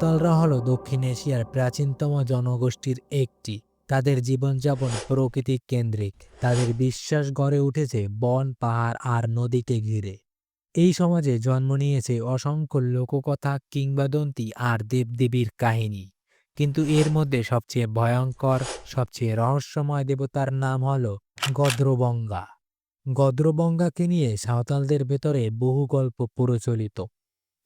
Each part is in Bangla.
সাঁওতালরা হলো দক্ষিণ এশিয়ার প্রাচীনতম জনগোষ্ঠীর একটি। তাদের জীবনযাপন প্রকৃতিক কেন্দ্রিক। তাদের বিশ্বাস গড়ে উঠেছে বন, পাহাড় আর নদীকে ঘিরে। এই সমাজে জন্ম নিয়েছে অসংখ্য লোককথা কিংবদন্তি আর দেবদেবীর কাহিনী। কিন্তু এর মধ্যে সবচেয়ে ভয়ঙ্কর, সবচেয়ে রহস্যময় দেবতার নাম হল গদ্রবঙ্গা। গদ্রবঙ্গাকে নিয়ে সাঁওতালদের ভেতরে বহু গল্প প্রচলিত।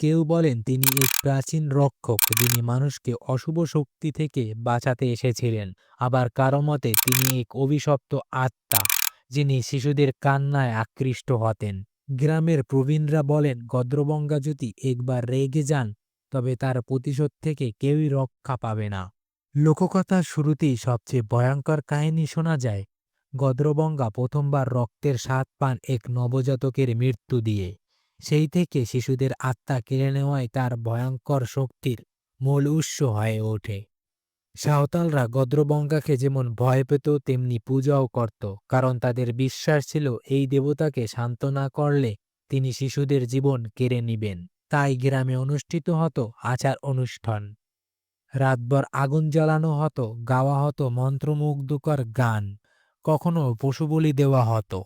কেউ বলেন, তিনি এক প্রাচীন রক্ষক যিনি মানুষকে অশুভ শক্তি থেকে বাঁচাতে এসেছিলেন। আবার কারও মতে, তিনি এক অভিশপ্ত আত্মা, যিনি শিশুদের কান্নায় আকৃষ্ট হতেন। গ্রামের প্রবীণরা বলেন, গদ্রবঙ্গা যদি একবার রেগে যান, তবে তার প্রতিশোধ থেকে কেউই রক্ষা পাবে না। লোককথার শুরুতেই সবচেয়ে ভয়ঙ্কর কাহিনী শোনা যায়, গদ্রবঙ্গা প্রথমবার রক্তের স্বাদ পান এক নবজাতকের মৃত্যু দিয়ে। সেই থেকে শিশুদের আত্মা কেড়ে নেওয়াই তার ভয়ঙ্কর শক্তির মূল উৎস হয়ে ওঠে। সাঁওতালরা গদ্রবঙ্গাকে যেমন ভয় পেত, তেমনি পূজাও করত, কারণ তাদের বিশ্বাস ছিল এই দেবতাকে শান্ত না করলে তিনি শিশুদের জীবন কেড়ে নিবেন। তাই গ্রামে অনুষ্ঠিত হতো আচার অনুষ্ঠান। রাতভর আগুন জ্বালানো হতো, গাওয়া হতো মন্ত্রমুগ্ধকর গান, কখনো পশু বলি দেওয়া হতো।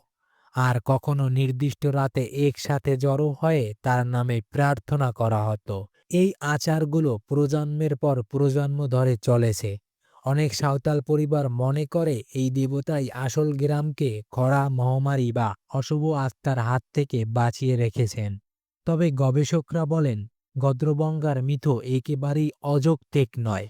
আর কখনো নির্দিষ্ট রাতে একসাথে জড়ো হয়ে তার নামে প্রার্থনা করা হতো। এই আচারগুলো প্রজন্মের পর প্রজন্ম ধরে চলেছে। অনেক সাঁওতাল পরিবার মনে করে এই দেবতাই আসল গ্রামকে খরা, মহামারী বা অশুভ আত্মার হাত থেকে বাঁচিয়ে রেখেছেন। তবে গবেষকরা বলেন, গদ্রবঙ্গার মিথ একেবারেই অযৌক্তিক নয়।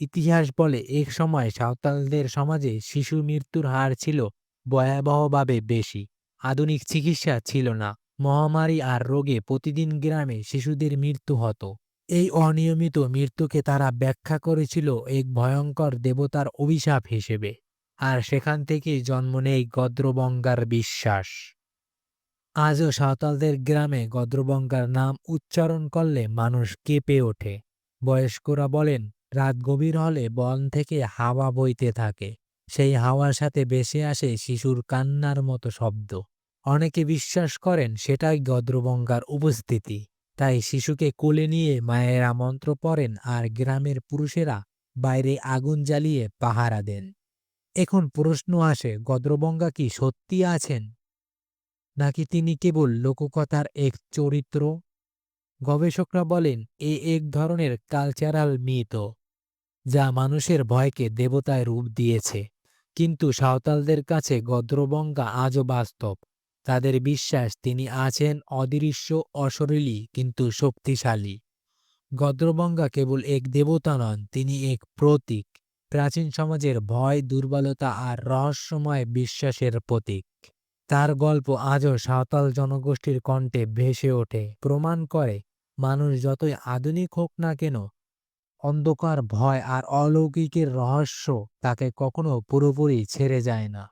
ইতিহাস বলে এক সময় সাঁওতালদের সমাজে শিশু মৃত্যুর হার ছিল ভয়াবহভাবে বেশি। আধুনিক চিকিৎসা ছিল না। মহামারী আর রোগে প্রতিদিন গ্রামে শিশুদের মৃত্যু হতো। এই অনিয়মিত মৃত্যুকে তারা ব্যাখ্যা করেছিল এক ভয়ঙ্কর দেবতার অভিশাপ হিসেবে। আর সেখান থেকেই জন্ম নেই গদ্রবঙ্গার বিশ্বাস। আজও সাঁওতালদের গ্রামে গদ্রবঙ্গার নাম উচ্চারণ করলে মানুষ কেঁপে ওঠে। বয়স্করা বলেন, রাত গভীর হলে বন থেকে হাওয়া বইতে থাকে। সেই হাওয়ার সাথে ভেসে আসে শিশুর কান্নার মতো শব্দ। অনেকে বিশ্বাস করেন সেটাই গদ্রবঙ্গার উপস্থিতি। তাই শিশুকে কোলে নিয়ে মায়েরা মন্ত্র পড়েন আর গ্রামের পুরুষেরা বাইরে আগুন জ্বালিয়ে পাহারা দেন। এখন প্রশ্ন আসে, গদ্রবঙ্গা কি সত্যি আছেন? নাকি তিনি কেবল লোককথার এক চরিত্র? গবেষকরা বলেন, এ এক ধরনের কালচারাল মিথ, যা মানুষের ভয়কে দেবতায় রূপ দিয়েছে। কিন্তু সাঁওতালদের কাছে গদ্রবঙ্গা আজও বাস্তব। তাদের বিশ্বাস তিনি আছেন অদৃশ্য অশরীরী কিন্তু শক্তিশালী। গদ্রবঙ্গা কেবল এক দেবতা নন, তিনি এক প্রতীক। প্রাচীন সমাজের ভয়, দুর্বলতা আর রহস্যময় বিশ্বাসের প্রতীক। তার গল্প আজও সাঁওতাল জনগোষ্ঠীর কণ্ঠে ভেসে ওঠে, প্রমাণ করে মানুষ যতই আধুনিক হোক না কেন, অন্ধকার ভয় আর অলৌকিকের রহস্য তাকে কখনো পুরোপুরি ছেড়ে যায় না।